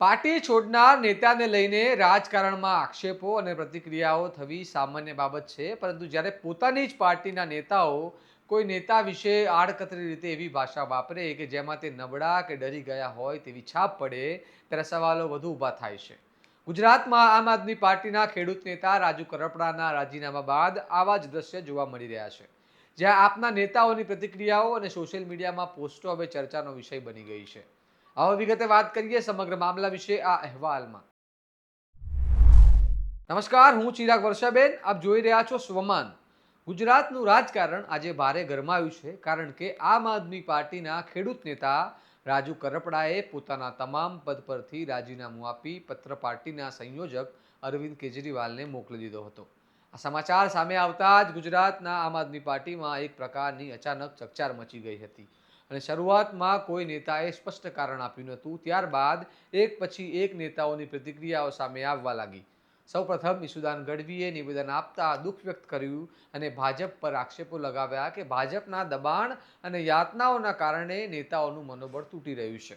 Party છોડનાર નેતાને લઈને રાજકારણમાં આક્ષેપો અને પ્રતિક્રિયાઓ થવી સામાન્ય બાબત છે. પરંતુ જ્યારે પોતાની જ પાર્ટીના નેતાઓ કોઈ નેતા વિશે આડકતરી રીતે એવી ભાષા વાપરે કે જેમાં તે નબળા કે ડરી ગયા હોય તેવી છાપ પડે, ત્યારે સવાલો વધુ ઊભા થાય છે. ગુજરાતમાં આમ આદમી પાર્ટીના ખેડૂત નેતા રાજુ કરપડાના રાજીનામા બાદ આવા જ દ્રશ્ય જોવા મળી રહ્યા છે. જ્યાં આપના નેતાઓની પ્રતિક્રિયાઓ અને સોશિયલ મીડિયામાં પોસ્ટો હવે ચર્ચાનો વિષય બની ગઈ છે. આવો વિગતે વાત કરીએ સમગ્ર મામલા વિશે આ અહેવાલમાં. નમસ્કાર, હું ચિરાગ વર્ષાબેન, આપ જોઈ રહ્યા છો સ્વમાન. ગુજરાતનું રાજકારણ આજે ભારે ગરમાયું છે કારણ કે આમ આદમી પાર્ટીના ખેડૂત નેતા રાજુ કરપડાએ પોતાના તમામ પદ પરથી રાજીનામું આપી પત્ર પાર્ટીના સંયોજક અરવિંદ કેજરીવાલને મોકલી દીધો હતો. આ સમાચાર સામે આવતા જ ગુજરાતના આમ આદમી પાર્ટીમાં એક પ્રકારની અચાનક ચકચાર મચી ગઈ હતી. અને શરૂઆતમાં કોઈ નેતાએ સ્પષ્ટ કારણ આપ્યું નહોતું, ત્યારબાદ એક પછી એક નેતાઓની પ્રતિક્રિયાઓ સામે આવવા લાગી. સૌપ્રથમ ઈશુદાન ગઢવીએ નિવેદન આપતા દુઃખ વ્યક્ત કર્યું અને ભાજપ પર આક્ષેપો લગાવ્યા કે ભાજપના દબાણ અને યાતનાઓના કારણે નેતાઓનું મનોબળ તૂટી રહ્યું છે.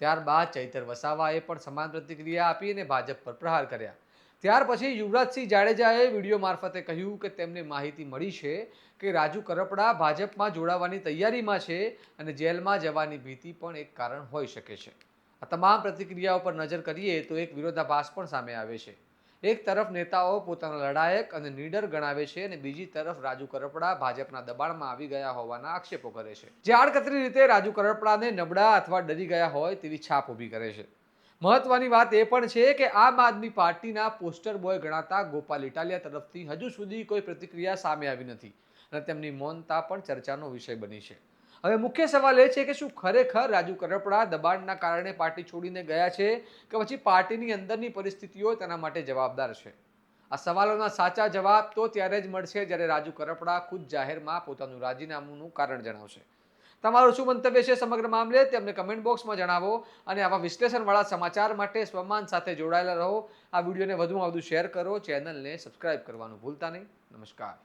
ત્યારબાદ ચૈતર વસાવાએ પણ સમાન પ્રતિક્રિયા આપી અને ભાજપ પર પ્રહાર કર્યા. ત્યાર પછી યુવરાજસિંહ જાડેજાએ વીડિયો મારફતે કહ્યું કે તેમને માહિતી મળી છે કે રાજુ કરપડા ભાજપમાં જોડાવાની તૈયારીમાં છે અને જેલમાં જવાની ભીતિ પણ એક કારણ હોઈ શકે છે. આ તમામ પ્રતિક્રિયાઓ પર નજર કરીએ તો એક વિરોધાભાસ પણ સામે આવે છે. એક તરફ નેતાઓ પોતાના લડાયક અને નીડર ગણાવે છે અને બીજી તરફ રાજુ કરપડા ભાજપના દબાણમાં આવી ગયા હોવાના આક્ષેપો કરે છે. જે આડકતરી રીતે રાજુ કરપડાને નબળા અથવા ડરી ગયા હોય તેવી છાપ ઊભી કરે છે. મહત્વની વાત એ પણ છે કે આમ આદમી પાર્ટીના પોસ્ટર બોય ગણાતા ગોપાલ ઇટાલિયા તરફથી હજુ સુધી કોઈ પ્રતિક્રિયા સામે આવી નથી અને તેમની મૌનતા પણ ચર્ચાનો વિષય બની છે. હવે મુખ્ય સવાલ એ છે કે શું ખરેખર રાજુ કરપડા દબાણના કારણે પાર્ટી છોડીને ગયા છે કે પછી પાર્ટીની અંદરની પરિસ્થિતિઓ તેના માટે જવાબદાર છે? આ સવાલોના સાચા જવાબ તો ત્યારે જ મળશે જ્યારે રાજુ કરપડા ખુદ જાહેરમાં પોતાનું રાજીનામુંનું કારણ જણાવશે. તમારું શું મંતવ્ય છે સમગ્ર મામલે તે અમને કમેન્ટ બોક્સમાં જણાવો અને આવા વિશ્લેષણવાળા સમાચાર માટે સ્વમાન સાથે જોડાયેલા રહો. આ વિડીયોને વધુમાં વધુ શેર કરો. ચેનલને સબસ્ક્રાઈબ કરવાનું ભૂલતા નહીં. નમસ્કાર.